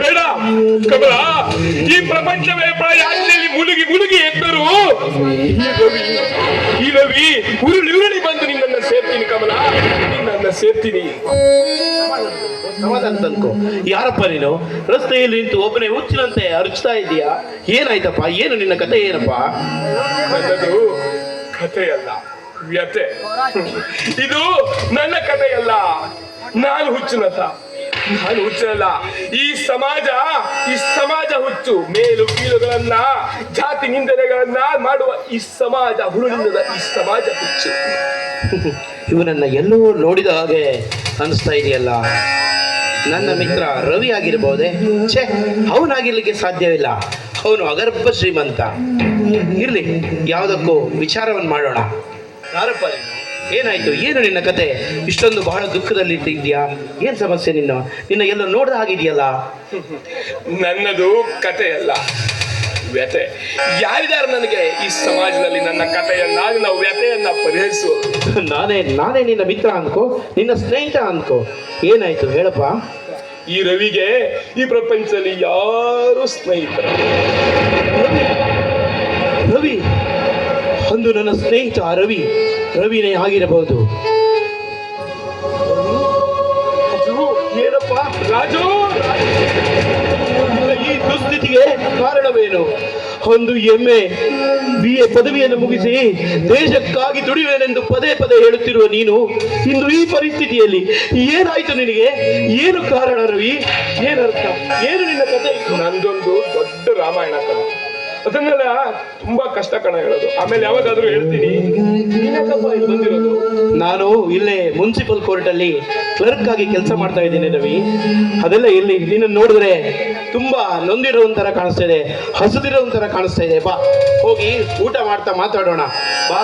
ಬೇಡ ಕಮಲ. ಈ ಪ್ರಪಂಚವೇ ಪ್ರಯಾಣದಲ್ಲಿ ಮುಳುಗಿ ಮುಳುಗಿ ಎದ್ದರು ಈ ರವಿ ಈ ರವಿ ಉರುಳಿ ಉರುಳಿ ಬಂದು ನಿನ್ನನ್ನು ಸೇರ್ತೀನಿ ಕಮಲ. ನಿನ್ನನ್ನು ಸೇರ್ತೀನಿ. ಸಮಾಧಾನ ತಂದ್ಕೋ. ಯಾರಪ್ಪ ನೀನು? ರಸ್ತೆಯಲ್ಲಿ ನಿಂತು ಒಬ್ಬನೇ ಹುಚ್ಚಿನಂತೆ ಅರಚ್ತಾ ಇದೀಯಾ ಏನಾಯ್ತಪ್ಪ? ಏನು ನಿನ್ನ ಕತೆ ಏನಪ್ಪ? ನನ್ನದು ಕಥೆಯಲ್ಲ ವ್ಯತೆ ಇದು ನನ್ನ ಕಥೆಯಲ್ಲ. ನಾನು ಹುಚ್ಚುನತ. ನಾನು ಹುಚ್ಚನಲ್ಲ ಈ ಸಮಾಜ ಈ ಸಮಾಜ ಹುಚ್ಚು. ಮೇಲು ಕೀಳುಗಳನ್ನ ಜಾತಿ ನಿಂದನೆಗಳನ್ನ ಮಾಡುವ ಈ ಸಮಾಜ ಹುರುಳಿಲ್ಲದ ಈ ಸಮಾಜ ಹುಚ್ಚು. ಇವನನ್ನ ಎಲ್ಲೋ ನೋಡಿದ ಹಾಗೆ ಅನಿಸ್ತಾ ಇದೆಯಲ್ಲ. ನನ್ನ ಮಿತ್ರ ರವಿ ಆಗಿರ್ಬೋದೆ? ಛೇ ಅವನಾಗಿರ್ಲಿಕ್ಕೆ ಸಾಧ್ಯವಿಲ್ಲ. ಅವನು ಅಗರ್ಭ ಶ್ರೀಮಂತ. ಇರ್ಲಿ ಯಾವುದಕ್ಕೂ ವಿಚಾರವನ್ನು ಮಾಡೋಣ. ಯಾರಪ್ಪ ನೀನು? ಏನಾಯ್ತು? ಏನು ನಿನ್ನ ಕತೆ? ಇಷ್ಟೊಂದು ಬಹಳ ದುಃಖದಲ್ಲಿ ಇದ್ದೀಯಾ ಏನ್ ಸಮಸ್ಯೆ ನಿನ್ನ? ನಿನ್ನ ಎಲ್ಲ ನೋಡ್ದ ಹಾಗಿದೆಯಲ್ಲ? ನನ್ನದು ಕಥೆಯಲ್ಲ ವ್ಯತೆ ಯಾರಿದ್ದಾರೆ ನನಗೆ ಈ ಸಮಾಜದಲ್ಲಿ ನನ್ನ ಕಥೆಯನ್ನ ನನ್ನ ವ್ಯತೆಯನ್ನ ಪರಿಹರಿಸು ನಾನೇ ನಾನೇ ನಿನ್ನ ಮಿತ್ರ ಅನ್ಕೋ ನಿನ್ನ ಸ್ನೇಹಿತ ಅನ್ಕೋ. ಏನಾಯ್ತು? ಹೇಳಪ್ಪ. ಈ ರವಿಗೆ ಈ ಪ್ರಪಂಚದಲ್ಲಿ ಯಾರು ಸ್ನೇಹಿತರು? ರವಿ ಅಂದು ನನ್ನ ಸ್ನೇಹಿತ ರವಿ, ರವಿನೇ ಆಗಿರಬಹುದು. ಏನಪ್ಪ? ರಾಜು! ಈ ದುಸ್ಥಿತಿಗೆ ಕಾರಣವೇನು? ಒಂದು ಎಮ್ಮೆ ಬಿ ಎ ಪದವಿಯನ್ನು ಮುಗಿಸಿ ದೇಶಕ್ಕಾಗಿ ದುಡಿಯುವೆನೆಂದು ಪದೇ ಪದೇ ಹೇಳುತ್ತಿರುವ ನೀನು, ಇಂದು ಈ ಪರಿಸ್ಥಿತಿಯಲ್ಲಿ ಏನಾಯ್ತು ನಿನಗೆ? ಏನು ಕಾರಣ ರವಿ? ಏನರ್ಥ? ಏನು ನಿನ್ನ ಕತೆ ನಂದೊಂದು ದೊಡ್ಡ ರಾಮಾಯಣ ಕಣ ಅದನ್ನೆಲ್ಲ ತುಂಬಾ ಕಷ್ಟ ಕಣ ಹೇಳೋದು. ಆಮೇಲೆ ಯಾವಾಗಾದ್ರೂ ಹೇಳ್ತೀನಿ ಬಂದಿರೋದು. ನಾನು ಇಲ್ಲೇ ಮುನ್ಸಿಪಲ್ ಕೋರ್ಟ್ ಅಲ್ಲಿ ಕ್ಲರ್ಕ್ ಆಗಿ ಕೆಲಸ ಮಾಡ್ತಾ ಇದ್ದೀನಿ ರವಿ. ಅದೆಲ್ಲ ಇಲ್ಲಿ ನಿನ್ನ ನೋಡಿದ್ರೆ ತುಂಬಾ ನೊಂದಿರೋ ಕಾಣಿಸ್ತಾ ಇದೆ, ಹಸಿದಿರೋ ಒಂಥರ ಕಾಣಿಸ್ತಾ ಇದೆ. ಬಾ, ಹೋಗಿ ಊಟ ಮಾಡ್ತಾ ಮಾತಾಡೋಣ. ಬಾ.